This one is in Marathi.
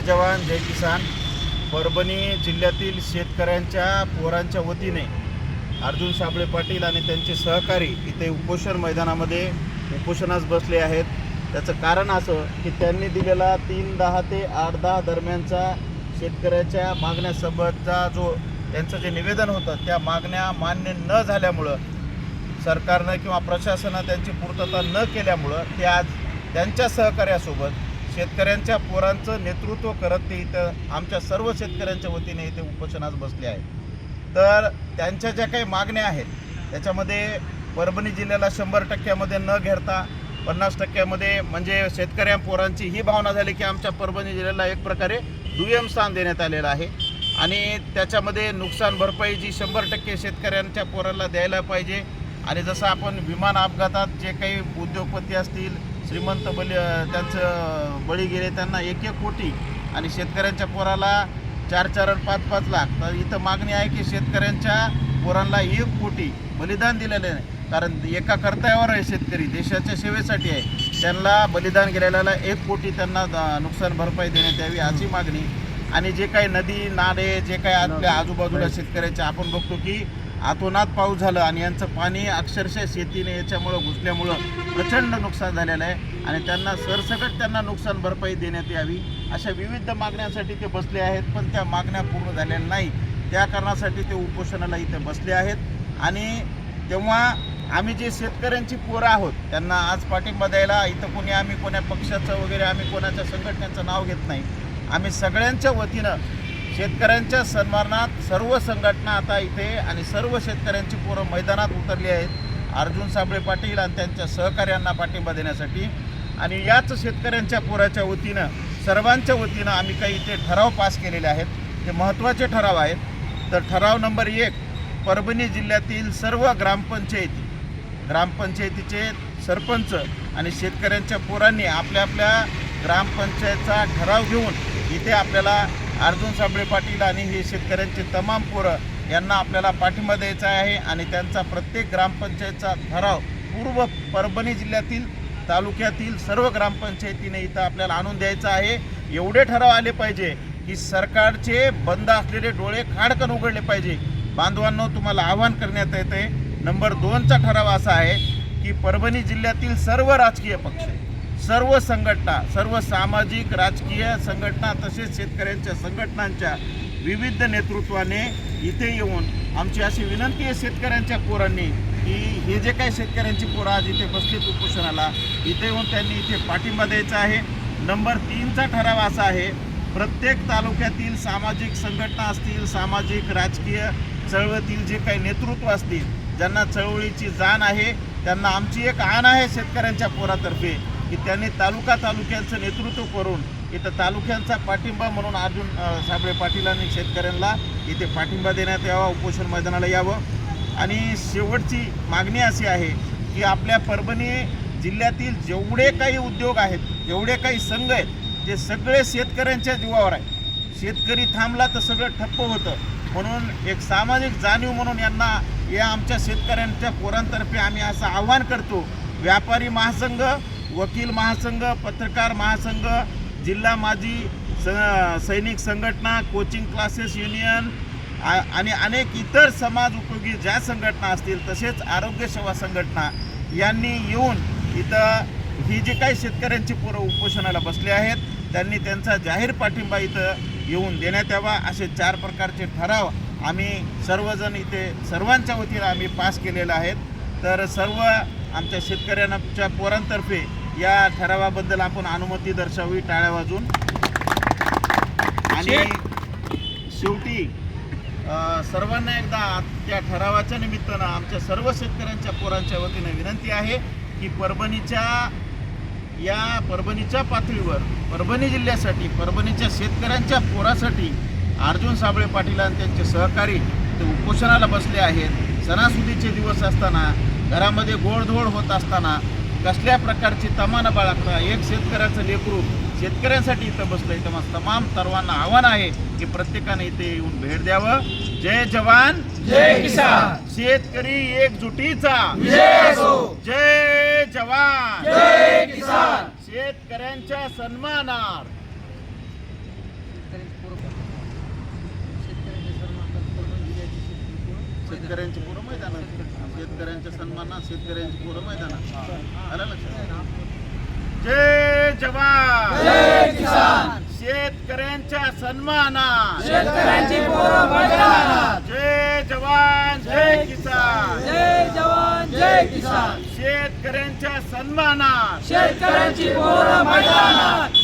जय जवान जय किसान. परभणी जिल्ह्यातील शेतकऱ्यांच्या पोरांच्या वतीने अर्जुन साबळे पाटील आणि त्यांचे सहकारी इथे उपोषण मैदानामध्ये उपोषणास बसले आहेत. त्याचं कारण असं की त्यांनी दिलेला तीन दहा ते आठ दहा दरम्यानचा शेतकऱ्याच्या मागण्यासोबतचा जो त्यांचं जे निवेदन होतं त्या मागण्या मान्य न झाल्यामुळं सरकारनं किंवा प्रशासनानं त्यांची पूर्तता न केल्यामुळं ते आज त्यांच्या सहकार्यासोबत शेतकऱ्यांच्या पोरांचं नेतृत्व करत ते इथं. आमच्या सर्व शेतकऱ्यांच्या वतीने इथे उपोषणास बसले आहेत तर त्यांच्या ज्या काही मागण्या आहेत त्याच्यामध्ये परभणी जिल्ह्याला शंभर टक्क्यामध्ये न घेरता पन्नास टक्क्यामध्ये म्हणजे शेतकऱ्या पोरांची ही भावना झाली की आमच्या परभणी जिल्ह्याला एक प्रकारे दुय्यम स्थान देण्यात आलेलं आहे. आणि त्याच्यामध्ये नुकसान भरपाई जी शंभर टक्के शेतकऱ्यांच्या पोरांना द्यायला पाहिजे. आणि जसं आपण विमान अपघातात जे काही उद्योगपती असतील श्रीमंत बळी त्यांचं बळी गेले त्यांना एक एक कोटी आणि शेतकऱ्यांच्या पोराला चार चार आणि पाच पाच लाख. तर इथं मागणी आहे की शेतकऱ्यांच्या पोरांना एक कोटी बलिदान दिलेलं आहे. कारण एका कर्तव्यावर आहे शेतकरी देशाच्या सेवेसाठी आहे. त्यांना बलिदान गेलेल्याला एक कोटी त्यांना नुकसान भरपाई देण्यात यावी अशी मागणी. आणि जे काही नदी नाले जे काही आपल्या आजूबाजूला शेतकऱ्याचे आपण बघतो की आतोनात पाऊस झालं आणि यांचं पाणी अक्षरशः शेतीने याच्यामुळं घुसल्यामुळं प्रचंड नुकसान झालेलं आहे आणि त्यांना सरसकट त्यांना नुकसान भरपाई देण्यात यावी अशा विविध मागण्यांसाठी ते बसले आहेत पण त्या मागण्या पूर्ण झालेल्या नाही. त्या कारणासाठी ते उपोषणाला इथे बसले आहेत. आणि तेव्हा आम्ही जे शेतकऱ्यांची पोरं आहोत त्यांना आज पाठिंबा द्यायला इथं कोणी आम्ही कोण्या पक्षाचं वगैरे आम्ही कोणाच्या संघटनेचं नाव घेत नाही. आम्ही सगळ्यांच्या वतीनं शेतकऱ्यांच्या सन्मानात सर्व संघटना आता इथे आणि सर्व शेतकऱ्यांची पोरं मैदानात उतरली आहेत. अर्जुन साबळे पाटील आणि त्यांच्या सहकार्यांना पाठिंबा देण्यासाठी. आणि याच शेतकऱ्यांच्या पोराच्या वतीनं सर्वांच्या वतीनं आम्ही काही इथे ठराव पास केलेले आहेत. ते महत्त्वाचे ठराव आहेत. तर ठराव नंबर एक परभणी जिल्ह्यातील सर्व ग्रामपंचायती ग्रामपंचायतीचे सरपंच आणि शेतकऱ्यांच्या पोरांनी आपल्या आपल्या ग्रामपंचायतचा ठराव घेऊन इथे आपल्याला अर्जुन साबळे पाटील आणि हे शेतकऱ्यांचे तमाम पोरं यांना आपल्याला पाठिंबा द्यायचा आहे आणि त्यांचा प्रत्येक ग्रामपंचायतचा ठराव पूर्व परभणी जिल्ह्यातील तालुक्यातील सर्व ग्रामपंचायतीने इथं आपल्याला आणून द्यायचा आहे. एवढे ठराव आले पाहिजे की सरकारचे बंद असलेले डोळे खाडकन उघडले पाहिजे. बांधवांनो तुम्हाला आवाहन करण्यात येते नंबर दोनचा ठराव असा आहे की परभणी जिल्ह्यातील सर्व राजकीय पक्ष सर्व संघटना सर्व सामाजिक राजकीय संघटना तसेच शेतकऱ्यांच्या संघटनांच्या विविध नेतृत्वाने इथे येऊन आमची अशी विनंती आहे शेतकऱ्यांच्या पोरांनी की हे जे काही शेतकऱ्यांची पोरं आज इथे बसलीत उपोषणाला इथे येऊन त्यांनी इथे पाठिंबा द्यायचा आहे. नंबर तीनचा ठराव असा आहे प्रत्येक तालुक्यातील सामाजिक संघटना असतील सामाजिक राजकीय चळवळीतील जे काही नेतृत्व असतील ज्यांना चळवळीची जाण आहे त्यांना आमची एक आण आहे शेतकऱ्यांच्या पोरातर्फे. की त्यांनी तालुका तालुक्यांचं नेतृत्व करून इथं तालुक्यांचा पाठिंबा म्हणून अर्जुन साबळे पाटीलांनी शेतकऱ्यांना इथे पाठिंबा देण्यात यावा उपोषण मैदानाला यावं. आणि शेवटची मागणी अशी आहे की आपल्या परभणी जिल्ह्यातील जेवढे काही उद्योग आहेत जेवढे काही संघ आहेत ते सगळे शेतकऱ्यांच्या जीवावर आहे शेतकरी थांबला तर सगळं ठप्प होतं. म्हणून एक सामाजिक जाणीव म्हणून यांना या आमच्या शेतकऱ्यांच्या पोरांतर्फे आम्ही असं आव्हान करतो व्यापारी महासंघ वकील महासंघ पत्रकार महासंघ जिल्हा माजी स सैनिक संघटना कोचिंग क्लासेस युनियन आणि अनेक इतर समाज उपयोगी ज्या संघटना असतील तसेच आरोग्य सेवा संघटना यांनी येऊन इथं ही जी काही शेतकऱ्यांची पोरं उपोषणाला बसले आहेत त्यांनी त्यांचा जाहीर पाठिंबा इथं येऊन देण्यात यावा असे चार प्रकारचे ठराव आम्ही सर्वजण इथे सर्वांच्या वतीनं आम्ही पास केलेले आहेत. तर सर्व आमच्या शेतकऱ्यांच्या पोरांतर्फे या ठरावाबद्दल आपण अनुमती दर्शवावी टाळ्या वाजून. आणि शेवटी सर्वांना एकदा त्या ठरावाच्या निमित्तानं आमच्या सर्व शेतकऱ्यांच्या पोरांच्या वतीनं विनंती आहे की परभणीच्या या परभणीच्या पातळीवर परभणी जिल्ह्यासाठी परभणीच्या शेतकऱ्यांच्या पोरासाठी अर्जुन साबळे पाटील आणि त्यांचे सहकारी ते उपोषणाला बसले आहेत. सणासुदीचे दिवस असताना घरामध्ये गोडधोड होत असताना कसल्या प्रकारची तमानं बाळगता एक शेतकऱ्याचं लेकरू शेतकऱ्यांसाठी इथं बसलं. इथं मग तमाम सर्वांना आव्हान आहे की प्रत्येकाने इथे येऊन भेट द्यावं. जय जवान जय किसान. शेतकरी एकजुटीचा. जय जवान. जय किसान. शेतकऱ्यांच्या सन्मानार्थ. शेतकऱ्यांची पोरं मैदानात शेतकऱ्यांच्या सन्मानात शेतकऱ्यांची पोरं मैदानात. आलं लक्षात? जय जवान! जय किसान! शेतकऱ्यांच्या सन्मानात! शेतकऱ्यांची पोरं मैदानात! जय जवान जय किसान! जय जवान जय किसान! शेतकऱ्यांच्या सन्मानात! शेतकऱ्यांची पोरं मैदानात!